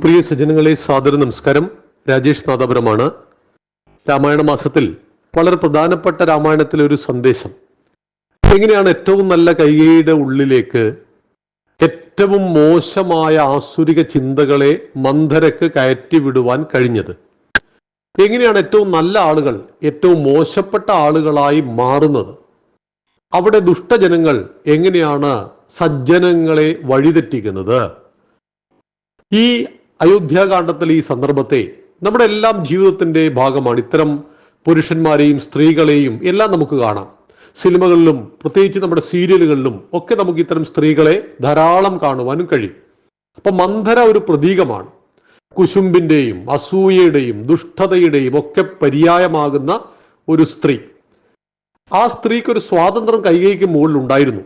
പ്രിയ സജ്ജനങ്ങളെ സാദര നമസ്കാരം. രാജേഷ് നാദാപുരമാണ്. രാമായണ മാസത്തിൽ വളരെ പ്രധാനപ്പെട്ട രാമായണത്തിലെ ഒരു സന്ദേശം. എങ്ങനെയാണ് ഏറ്റവും നല്ല കൈകയുടെ ഉള്ളിലേക്ക് ഏറ്റവും മോശമായ ആസുരിക ചിന്തകളെ മന്ധരക്ക് കയറ്റി വിടുവാൻ കഴിഞ്ഞത്? എങ്ങനെയാണ് ഏറ്റവും നല്ല ആളുകൾ ഏറ്റവും മോശപ്പെട്ട ആളുകളായി മാറുന്നത്? അവിടെ ദുഷ്ടജനങ്ങൾ എങ്ങനെയാണ് സജ്ജനങ്ങളെ വഴിതെറ്റിക്കുന്നത്? ഈ അയോധ്യാകാന്ഡത്തിൽ ഈ സന്ദർഭത്തെ നമ്മുടെ എല്ലാം ജീവിതത്തിന്റെ ഭാഗമാണ്. ഇത്തരം പുരുഷന്മാരെയും സ്ത്രീകളെയും എല്ലാം നമുക്ക് കാണാം. സിനിമകളിലും പ്രത്യേകിച്ച് നമ്മുടെ സീരിയലുകളിലും ഒക്കെ നമുക്ക് ഇത്തരം സ്ത്രീകളെ ധാരാളം കാണുവാനും കഴിയും. അപ്പൊ മന്ധര ഒരു പ്രതീകമാണ്. കുശുമ്പിന്റെയും അസൂയയുടെയും ദുഷ്ടതയുടെയും ഒക്കെ പര്യായമാകുന്ന ഒരു സ്ത്രീ. ആ സ്ത്രീക്ക് ഒരു സ്വാതന്ത്ര്യം കൈകൈക്ക് മുകളിൽ ഉണ്ടായിരുന്നു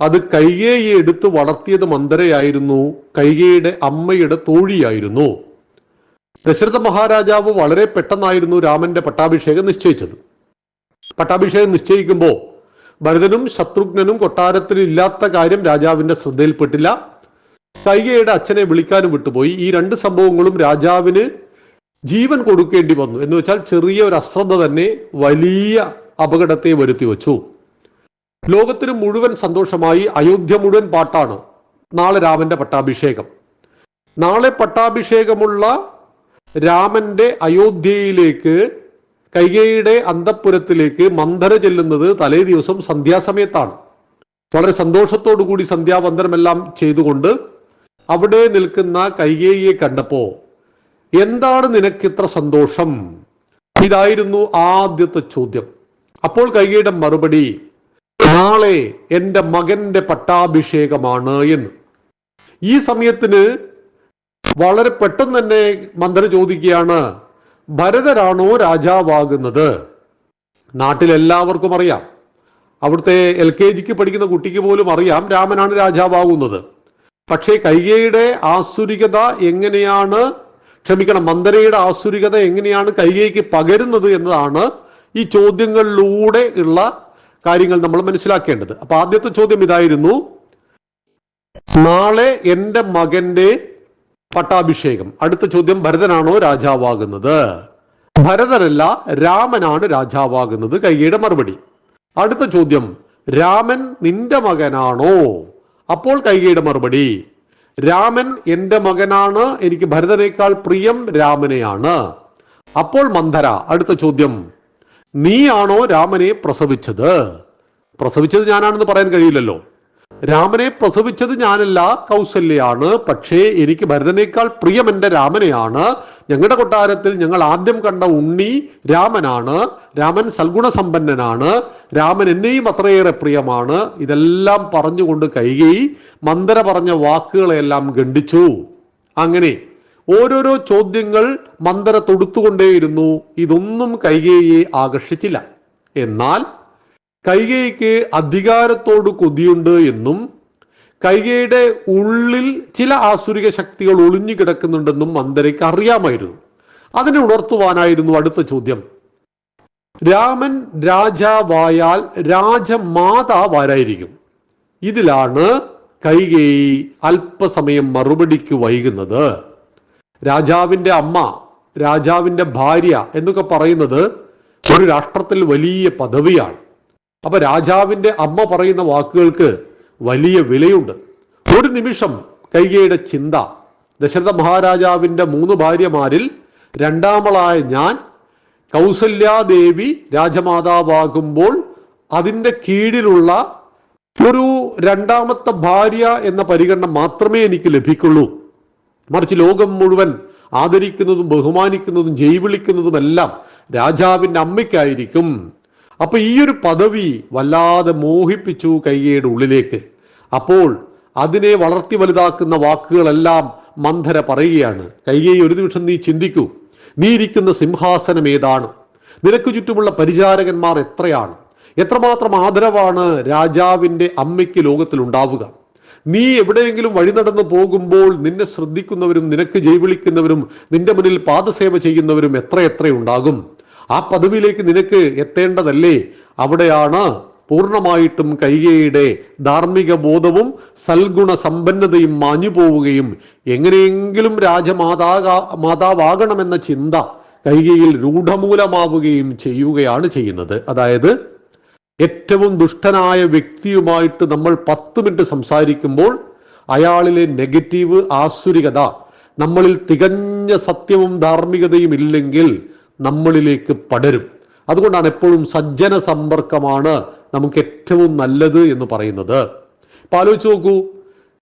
അത് കൈകേയെ എടുത്ത് വളർത്തിയത് മന്ദരയായിരുന്നു. കൈകേയുടെ അമ്മയുടെ തോഴിയായിരുന്നു. ദശരഥ മഹാരാജാവ് വളരെ പെട്ടെന്നായിരുന്നു രാമന്റെ പട്ടാഭിഷേകം നിശ്ചയിച്ചത്. പട്ടാഭിഷേകം നിശ്ചയിക്കുമ്പോൾ ഭരതനും ശത്രുഘ്നനും കൊട്ടാരത്തിൽ ഇല്ലാത്ത കാര്യം രാജാവിന്റെ ശ്രദ്ധയിൽപ്പെട്ടില്ല. കൈകയുടെ അച്ഛനെ വിളിക്കാനും വിട്ടുപോയി. ഈ രണ്ട് സംഭവങ്ങളും രാജാവിന് ജീവൻ കൊടുക്കേണ്ടി വന്നു. എന്ന് വെച്ചാൽ ചെറിയ ഒരു അശ്രദ്ധ തന്നെ വലിയ അപകടത്തെ വരുത്തി വച്ചു. ലോകത്തിന് മുഴുവൻ സന്തോഷമായി അയോധ്യ മുഴുവൻ പാട്ടാണ് നാളെ രാമന്റെ പട്ടാഭിഷേകം. നാളെ പട്ടാഭിഷേകമുള്ള രാമന്റെ അയോധ്യയിലേക്ക് കൈകയുടെ അന്തപ്പുരത്തിലേക്ക് മന്ധര ചെല്ലുന്നത് തലേ ദിവസം സന്ധ്യാസമയത്താണ്. വളരെ സന്തോഷത്തോടു കൂടി സന്ധ്യാവന്തരമെല്ലാം ചെയ്തുകൊണ്ട് അവിടെ നിൽക്കുന്ന കൈകേയിയെ കണ്ടപ്പോ എന്താണ് നിനക്കിത്ര സന്തോഷം? ഇതായിരുന്നു ആദ്യത്തെ ചോദ്യം. അപ്പോൾ കൈകയുടെ മറുപടി നാളെ എന്റെ മകന്റെ പട്ടാഭിഷേകമാണ് എന്ന്. ഈ സമയത്തിന് വളരെ പെട്ടെന്ന് തന്നെ മന്ത്രി ചോദിക്കുകയാണ് ഭരതരാണോ രാജാവാകുന്നത്? നാട്ടിലെല്ലാവർക്കും അറിയാം. അവിടുത്തെ എൽ കെ ജിക്ക് പഠിക്കുന്ന കുട്ടിക്ക് പോലും അറിയാം രാമനാണ് രാജാവാകുന്നത്. പക്ഷേ കൈകയുടെ ആസുരികത എങ്ങനെയാണ് ക്ഷമിക്കണം മന്ദരയുടെ ആസുരികത എങ്ങനെയാണ് കൈകയ്ക്ക് പകരുന്നത് എന്നതാണ് ഈ ചോദ്യങ്ങളിലൂടെ ഉള്ള കാര്യങ്ങൾ നമ്മൾ മനസ്സിലാക്കേണ്ടത്. അപ്പൊ ആദ്യത്തെ ചോദ്യം ഇതായിരുന്നു. നാളെ എന്റെ മകന്റെ പട്ടാഭിഷേകം. അടുത്ത ചോദ്യം ഭരതനാണോ രാജാവാകുന്നത്? ഭരതനല്ല രാമനാണ് രാജാവാകുന്നത്. കൈകയുടെ മറുപടി. അടുത്ത ചോദ്യം രാമൻ നിന്റെ മകനാണോ? അപ്പോൾ കൈകയുടെ മറുപടി രാമൻ എന്റെ മകനാണ് എനിക്ക് ഭരതനേക്കാൾ പ്രിയം രാമനെയാണ്. അപ്പോൾ മന്ധര അടുത്ത ചോദ്യം നീയാണോ രാമനെ പ്രസവിച്ചത്? പ്രസവിച്ചത് ഞാനാണെന്ന് പറയാൻ കഴിയില്ലല്ലോ. രാമനെ പ്രസവിച്ചത് ഞാനല്ല കൗസല്യാണ്. പക്ഷേ എനിക്ക് ഭരതനേക്കാൾ പ്രിയം എന്റെ രാമനെയാണ്. ഞങ്ങളുടെ കൊട്ടാരത്തിൽ ഞങ്ങൾ ആദ്യം കണ്ട ഉണ്ണി രാമനാണ്. രാമൻ സൽഗുണസമ്പന്നനാണ്. രാമൻ എന്നെയും അത്രയേറെ പ്രിയമാണ്. ഇതെല്ലാം പറഞ്ഞുകൊണ്ട് കൈകൈ മന്ദര പറഞ്ഞ വാക്കുകളെല്ലാം ഖണ്ഡിച്ചു. അങ്ങനെ ഓരോരോ ചോദ്യങ്ങൾ മന്ദര തൊടുത്തുകൊണ്ടേയിരുന്നു. ഇതൊന്നും കൈകേയെ ആകർഷിച്ചില്ല. എന്നാൽ കൈകേയിക്ക് അധികാരത്തോട് കൊതിയുണ്ട് എന്നും കൈകയുടെ ഉള്ളിൽ ചില ആസുരിക ശക്തികൾ ഒളിഞ്ഞു കിടക്കുന്നുണ്ടെന്നും മന്ദരയ്ക്ക് അറിയാമായിരുന്നു. അതിനെ ഉണർത്തുവാനായിരുന്നു അടുത്ത ചോദ്യം. രാമൻ രാജാവായാൽ രാജമാതാവാരായിരിക്കും. ഇതിലാണ് കൈകേയി അല്പസമയം മറുപടിക്ക് വൈകുന്നത്. രാജാവിന്റെ അമ്മ രാജാവിന്റെ ഭാര്യ എന്നൊക്കെ പറയുന്നത് ഒരു രാഷ്ട്രത്തിൽ വലിയ പദവിയാണ്. അപ്പൊ രാജാവിന്റെ അമ്മ പറയുന്ന വാക്കുകൾക്ക് വലിയ വിലയുണ്ട്. ഒരു നിമിഷം കൈകയുടെ ചിന്ത. ദശരഥ മഹാരാജാവിന്റെ മൂന്ന് ഭാര്യമാരിൽ രണ്ടാമളായ ഞാൻ കൗസല്യാദേവി രാജമാതാവാകുമ്പോൾ അതിന്റെ കീഴിലുള്ള ഒരു രണ്ടാമത്തെ ഭാര്യ എന്ന പരിഗണന മാത്രമേ എനിക്ക് ലഭിക്കുള്ളൂ. മറിച്ച് ലോകം മുഴുവൻ ആദരിക്കുന്നതും ബഹുമാനിക്കുന്നതും ജയ് വിളിക്കുന്നതുമെല്ലാം രാജാവിന്റെ അമ്മയ്ക്കായിരിക്കും. അപ്പൊ ഈ ഒരു പദവി വല്ലാതെ മോഹിപ്പിച്ചു കൈകയുടെ ഉള്ളിലേക്ക്. അപ്പോൾ അതിനെ വളർത്തി വലുതാക്കുന്ന വാക്കുകളെല്ലാം മന്ധര പറയുകയാണ്. കൈകൈ ഒരു നിമിഷം നീ ചിന്തിക്കൂ. നീ ഇരിക്കുന്ന സിംഹാസനം ഏതാണ്? നിനക്ക് ചുറ്റുമുള്ള പരിചാരകന്മാർ എത്രയാണ്? എത്രമാത്രം ആദരവാണ് രാജാവിന്റെ അമ്മയ്ക്ക് ലോകത്തിൽ ഉണ്ടാവുക നീ എവിടെയെങ്കിലും വഴി നടന്നു പോകുമ്പോൾ നിന്നെ ശ്രദ്ധിക്കുന്നവരും നിനക്ക് ജൈവിളിക്കുന്നവരും നിന്റെ മുന്നിൽ പാദസേവ ചെയ്യുന്നവരും എത്ര എത്ര ഉണ്ടാകും. ആ പദവിയിലേക്ക് നിനക്ക് എത്തേണ്ടതല്ലേ? അവിടെയാണ് പൂർണമായിട്ടും കൈകയുടെ ധാർമ്മിക ബോധവും സൽഗുണ സമ്പന്നതയും മാഞ്ഞു പോവുകയും എങ്ങനെയെങ്കിലും രാജമാതാ മാതാവാകണമെന്ന ചിന്ത കൈകയിൽ രൂഢമൂലമാവുകയും ചെയ്യുകയാണ് ചെയ്യുന്നത്. അതായത് ഏറ്റവും ദുഷ്ടനായ വ്യക്തിയുമായിട്ട് നമ്മൾ പത്ത് മിനിറ്റ് സംസാരിക്കുമ്പോൾ അയാളിലെ നെഗറ്റീവ് ആസുരികത നമ്മളിൽ തികഞ്ഞ സത്യവും ധാർമ്മികതയും ഇല്ലെങ്കിൽ നമ്മളിലേക്ക് പടരും. അതുകൊണ്ടാണ് എപ്പോഴും സജ്ജന സമ്പർക്കമാണ് നമുക്ക് ഏറ്റവും നല്ലത് എന്ന് പറയുന്നത്. ഇപ്പൊ ആലോചിച്ച് നോക്കൂ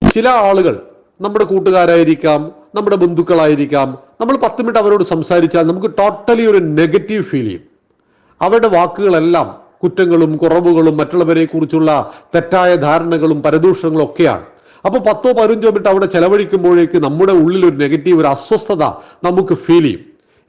ചില ആളുകൾ നമ്മുടെ കൂട്ടുകാരായിരിക്കാം നമ്മുടെ ബന്ധുക്കളായിരിക്കാം നമ്മൾ പത്ത് മിനിറ്റ് അവരോട് സംസാരിച്ചാൽ നമുക്ക് ടോട്ടലി ഒരു നെഗറ്റീവ് ഫീൽ ചെയ്യും. അവരുടെ വാക്കുകളെല്ലാം കുറ്റങ്ങളും കുറവുകളും മറ്റുള്ളവരെ കുറിച്ചുള്ള തെറ്റായ ധാരണകളും പരദൂഷണങ്ങളും ഒക്കെയാണ്. അപ്പോൾ പത്തോ പതിനഞ്ചോ മിനിറ്റ് അവിടെ ചെലവഴിക്കുമ്പോഴേക്ക് നമ്മുടെ ഉള്ളിൽ ഒരു നെഗറ്റീവ് ഒരു അസ്വസ്ഥത നമുക്ക് ഫീൽ ചെയ്യും.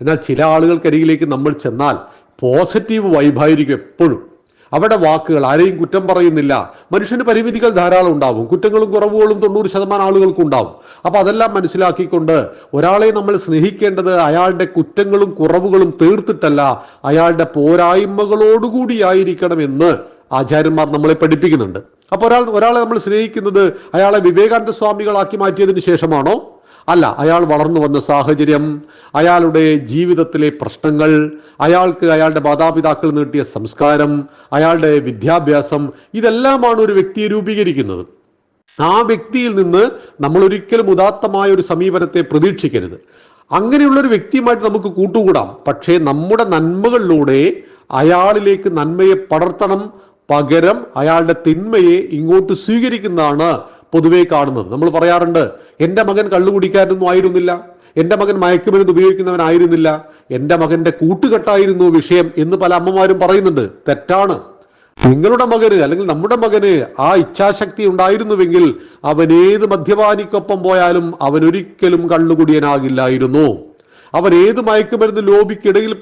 എന്നാൽ ചില ആളുകൾക്കരികിലേക്ക് നമ്മൾ ചെന്നാൽ പോസിറ്റീവ് വൈബായിരിക്കും എപ്പോഴും. അവരുടെ വാക്കുകൾ ആരെയും കുറ്റം പറയുന്നില്ല. മനുഷ്യന് പരിമിതികൾ ധാരാളം ഉണ്ടാവും. കുറ്റങ്ങളും കുറവുകളും തൊണ്ണൂറ് ശതമാനം ആളുകൾക്കും ഉണ്ടാവും. അപ്പൊ അതെല്ലാം മനസ്സിലാക്കിക്കൊണ്ട് ഒരാളെ നമ്മൾ സ്നേഹിക്കേണ്ടത് അയാളുടെ കുറ്റങ്ങളും കുറവുകളും തീർത്തിട്ടല്ല അയാളുടെ പോരായ്മകളോടുകൂടിയായിരിക്കണം എന്ന് ആചാര്യന്മാർ നമ്മളെ പഠിപ്പിക്കുന്നുണ്ട്. അപ്പോൾ ഒരാൾ ഒരാളെ നമ്മൾ സ്നേഹിക്കുന്നത് അയാളെ വിവേകാനന്ദ സ്വാമികളാക്കി മാറ്റിയതിന് ശേഷമാണോ? അല്ല അയാൾ വളർന്നു വന്ന സാഹചര്യം അയാളുടെ ജീവിതത്തിലെ പ്രശ്നങ്ങൾ അയാൾക്ക് അയാളുടെ മാതാപിതാക്കൾ നീട്ടിയ സംസ്കാരം അയാളുടെ വിദ്യാഭ്യാസം ഇതെല്ലാമാണ് ഒരു വ്യക്തിയെ രൂപീകരിക്കുന്നത്. ആ വ്യക്തിയിൽ നിന്ന് നമ്മൾ ഒരിക്കലും ഉദാത്തമായ ഒരു സമീപനത്തെ പ്രതീക്ഷിക്കരുത്. അങ്ങനെയുള്ള ഒരു വ്യക്തിയുമായിട്ട് നമുക്ക് കൂട്ടുകൂടാം. പക്ഷേ നമ്മുടെ നന്മകളിലൂടെ അയാളിലേക്ക് നന്മയെ പടർത്തണം പകരം അയാളുടെ തിന്മയെ ഇങ്ങോട്ട് സ്വീകരിക്കുന്നതാണ് പൊതുവെ കാണുന്നത്. നമ്മൾ പറയാറുണ്ട് എന്റെ മകൻ കള്ളുകുടിക്കാരൊന്നും ആയിരുന്നില്ല. എന്റെ മകൻ മയക്കുമരുന്ന് ഉപയോഗിക്കുന്നവനായിരുന്നില്ല. എന്റെ മകന്റെ കൂട്ടുകെട്ടായിരുന്നു വിഷയം എന്ന് പല അമ്മമാരും പറയുന്നുണ്ട്. തെറ്റാണ്. നിങ്ങളുടെ മകന് അല്ലെങ്കിൽ നമ്മുടെ മകന് ആ ഇച്ഛാശക്തി ഉണ്ടായിരുന്നുവെങ്കിൽ അവൻ ഏത് മദ്യപാനിക്കൊപ്പം പോയാലും അവൻ ഒരിക്കലും കള്ളുകുടിയനാകില്ലായിരുന്നു അവൻ ഏത് മയക്കുമരുന്ന് ലോബിക്കിടയിൽ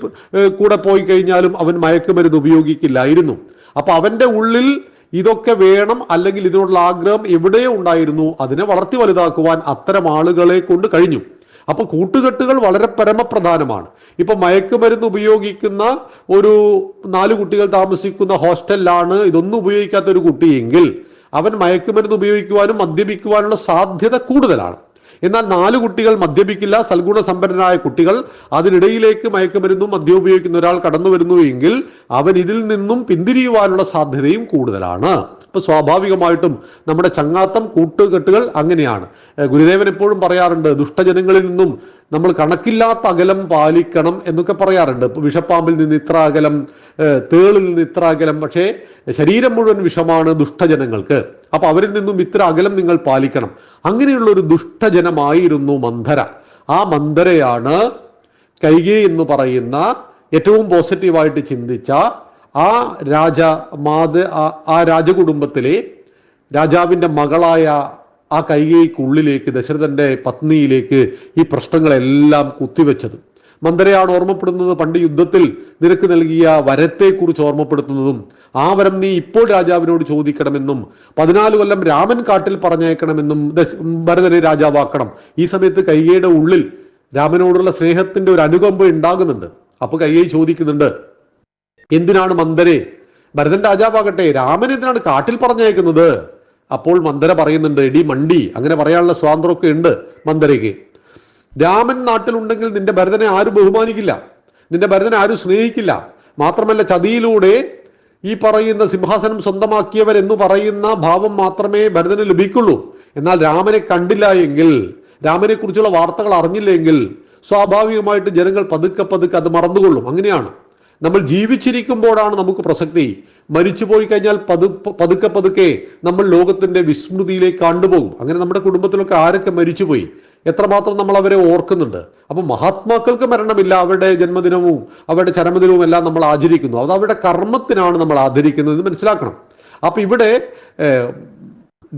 കൂടെ പോയി കഴിഞ്ഞാലും അവൻ മയക്കുമരുന്ന് ഉപയോഗിക്കില്ലായിരുന്നു. അപ്പൊ അവന്റെ ഉള്ളിൽ ഇതൊക്കെ വേണം അല്ലെങ്കിൽ ഇതിനുള്ള ആഗ്രഹം എവിടെയോ ഉണ്ടായിരുന്നു. അതിനെ വളർത്തി വലുതാക്കുവാൻ അത്തരം ആളുകളെ കൊണ്ട് കഴിഞ്ഞു. അപ്പൊ കൂട്ടുകെട്ടുകൾ വളരെ പരമപ്രധാനമാണ്. ഇപ്പൊ മയക്കുമരുന്ന് ഉപയോഗിക്കുന്ന ഒരു നാല് കുട്ടികൾ താമസിക്കുന്ന ഹോസ്റ്റലിലാണ് ഇതൊന്നും ഉപയോഗിക്കാത്ത ഒരു കുട്ടിയെങ്കിൽ അവൻ മയക്കുമരുന്ന് ഉപയോഗിക്കുവാനും മദ്യപിക്കുവാനുള്ള സാധ്യത കൂടുതലാണ്. എന്നാൽ നാല് കുട്ടികൾ മദ്യപിക്കില്ല സൽഗുണ സമ്പന്നരായ കുട്ടികൾ അതിനിടയിലേക്ക് മയക്കുമരുന്നും മദ്യം ഉപയോഗിക്കുന്ന ഒരാൾ കടന്നു വരുന്നു എങ്കിൽ അവൻ ഇതിൽ നിന്നും പിന്തിരിയുവാനുള്ള സാധ്യതയും കൂടുതലാണ്. ഇപ്പൊ സ്വാഭാവികമായിട്ടും നമ്മുടെ ചങ്ങാത്തം കൂട്ടുകെട്ടുകൾ അങ്ങനെയാണ്. ഗുരുദേവൻ എപ്പോഴും പറയാറുണ്ട് ദുഷ്ടജനങ്ങളിൽ നിന്നും നമ്മൾ കണക്കില്ലാത്ത അകലം പാലിക്കണം എന്നൊക്കെ പറയാറുണ്ട്. വിഷപ്പാമ്പിൽ നിന്ന് ഇത്ര അകലം തേളിൽ നിന്ന് ഇത്ര അകലം പക്ഷേ ശരീരം മുഴുവൻ വിഷമാണ് ദുഷ്ടജനങ്ങൾക്ക്. അപ്പൊ അവരിൽ നിന്നും ഇത്ര അകലം നിങ്ങൾ പാലിക്കണം. അങ്ങനെയുള്ള ഒരു ദുഷ്ടജനമായിരുന്നു മന്ധര. ആ മന്ധരയാണ് കൈകേ എന്ന് പറയുന്ന ഏറ്റവും പോസിറ്റീവായിട്ട് ചിന്തിച്ച ആ രാജ മാത ആ- രാജകുടുംബത്തിലെ രാജാവിന്റെ മകളായ ആ കൈകൈക്കുള്ളിലേക്ക് ദശരഥന്റെ പത്നിയിലേക്ക് ഈ പ്രശ്നങ്ങളെല്ലാം കുത്തിവെച്ചത്. മന്ദരയാണ് ഓർമ്മപ്പെടുന്നത് പണ്ട് യുദ്ധത്തിൽ നിനക്ക് നൽകിയ വരത്തെക്കുറിച്ച് ഓർമ്മപ്പെടുത്തുന്നതും ആ വരം നീ ഇപ്പോൾ രാജാവിനോട് ചോദിക്കണമെന്നും പതിനാല് കൊല്ലം രാമൻ കാട്ടിൽ പറഞ്ഞേക്കണമെന്നും ഭരതനെ രാജാവാക്കണം. ഈ സമയത്ത് കൈകയുടെ ഉള്ളിൽ രാമനോടുള്ള സ്നേഹത്തിന്റെ ഒരു അനുകമ്പ ഉണ്ടാകുന്നുണ്ട്. അപ്പൊ കൈകൈ ചോദിക്കുന്നുണ്ട് എന്തിനാണ് മന്ദരെ? ഭരതൻ രാജാവാകട്ടെ രാമൻ എന്തിനാണ് കാട്ടിൽ പറഞ്ഞയക്കുന്നത്? അപ്പോൾ മന്ദര പറയുന്നുണ്ട് എടി മണ്ടി അങ്ങനെ പറയാനുള്ള സ്വാതന്ത്ര്യമൊക്കെ ഉണ്ട് മന്ദരയ്ക്ക്. രാമൻ നാട്ടിലുണ്ടെങ്കിൽ നിന്റെ ഭരതനെ ആരും ബഹുമാനിക്കില്ല നിന്റെ ഭരതനെ ആരും സ്നേഹിക്കില്ല. മാത്രമല്ല ചതിയിലൂടെ ഈ പറയുന്ന സിംഹാസനം സ്വന്തമാക്കിയവർ എന്ന് പറയുന്ന ഭാവം മാത്രമേ ഭരതന് ലഭിക്കുള്ളൂ. എന്നാൽ രാമനെ കണ്ടില്ല എങ്കിൽ രാമനെ കുറിച്ചുള്ള വാർത്തകൾ അറിഞ്ഞില്ലെങ്കിൽ സ്വാഭാവികമായിട്ട് ജനങ്ങൾ പതുക്കെ പതുക്കെ അത് മറന്നുകൊള്ളും. അങ്ങനെയാണ്. നമ്മൾ ജീവിച്ചിരിക്കുമ്പോഴാണ് നമുക്ക് പ്രസക്തി. മരിച്ചു പോയി കഴിഞ്ഞാൽ പതു പതുക്കെ പതുക്കെ നമ്മൾ ലോകത്തിന്റെ വിസ്മൃതിയിലേക്ക് കണ്ടുപോകും. അങ്ങനെ നമ്മുടെ കുടുംബത്തിലൊക്കെ ആരൊക്കെ മരിച്ചുപോയി? എത്രമാത്രം നമ്മൾ അവരെ ഓർക്കുന്നുണ്ട്. അപ്പൊ മഹാത്മാക്കൾക്ക് മരണമില്ല അവരുടെ ജന്മദിനവും അവരുടെ ചരമദിനവും എല്ലാം നമ്മൾ ആചരിക്കുന്നു. അത് അവരുടെ കർമ്മത്തിനാണ് നമ്മൾ ആദരിക്കുന്നത് എന്ന് മനസ്സിലാക്കണം. അപ്പൊ ഇവിടെ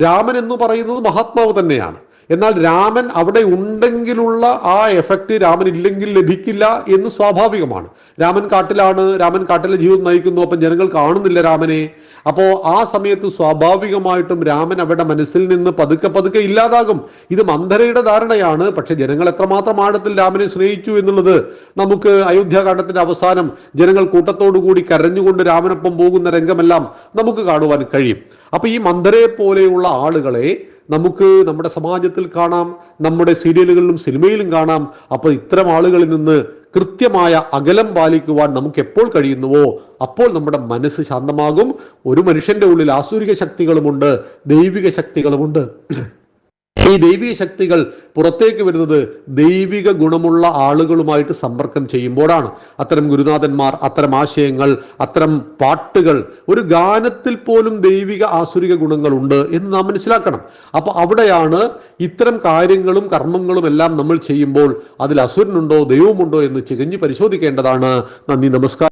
രാമൻ എന്ന് പറയുന്നത് മഹാത്മാവ് തന്നെയാണ്. എന്നാൽ രാമൻ അവിടെ ഉണ്ടെങ്കിലുള്ള ആ എഫക്റ്റ് രാമൻ ഇല്ലെങ്കിൽ ലഭിക്കില്ല എന്ന് സ്വാഭാവികമാണ്. രാമൻ കാട്ടിലാണ് രാമൻ കാട്ടിലെ ജീവിതം നയിക്കുന്നു അപ്പം ജനങ്ങൾ കാണുന്നില്ല രാമനെ. അപ്പോൾ ആ സമയത്ത് സ്വാഭാവികമായിട്ടും രാമൻ അവരുടെ മനസ്സിൽ നിന്ന് പതുക്കെ പതുക്കെ ഇല്ലാതാകും. ഇത് മന്ധരയുടെ ധാരണയാണ്. പക്ഷെ ജനങ്ങൾ എത്രമാത്രം ആഴത്തിൽ രാമനെ സ്നേഹിച്ചു എന്നുള്ളത് നമുക്ക് അയോധ്യാകാണ്ഡത്തിന്റെ അവസാനം ജനങ്ങൾ കൂട്ടത്തോടുകൂടി കരഞ്ഞുകൊണ്ട് രാമനൊപ്പം പോകുന്ന രംഗമെല്ലാം നമുക്ക് കാണുവാൻ കഴിയും. അപ്പൊ ഈ മന്ധരയെ പോലെയുള്ള ആളുകളെ നമുക്ക് നമ്മുടെ സമാജത്തിൽ കാണാം നമ്മുടെ സീരിയലുകളിലും സിനിമയിലും കാണാം. അപ്പോൾ ഇത്തരം ആളുകളിൽ നിന്ന് കൃത്യമായ അകലം പാലിക്കുവാൻ നമുക്ക് എപ്പോൾ കഴിയുന്നുവോ? അപ്പോൾ നമ്മുടെ മനസ്സ് ശാന്തമാകും. ഒരു മനുഷ്യന്റെ ഉള്ളിൽ ആസുരിക ശക്തികളുമുണ്ട് ദൈവിക ശക്തികളുമുണ്ട്. ഈ ദൈവിക ശക്തികൾ പുറത്തേക്ക് വരുന്നത് ദൈവിക ഗുണമുള്ള ആളുകളുമായിട്ട് സമ്പർക്കം ചെയ്യുമ്പോഴാണ്. അത്തരം ഗുരുനാഥന്മാർ അത്തരം ആശയങ്ങൾ അത്തരം പാട്ടുകൾ ഒരു ഗാനത്തിൽ പോലും ദൈവിക ആസുരിക ഗുണങ്ങളുണ്ട് എന്ന് നാം മനസ്സിലാക്കണം. അപ്പൊ അവിടെയാണ് ഇത്തരം കാര്യങ്ങളും കർമ്മങ്ങളും എല്ലാം നമ്മൾ ചെയ്യുമ്പോൾ അതിൽ അസുരനുണ്ടോ ദൈവമുണ്ടോ എന്ന് ചികഞ്ഞ് പരിശോധിക്കേണ്ടതാണ്. നന്ദി നമസ്കാരം.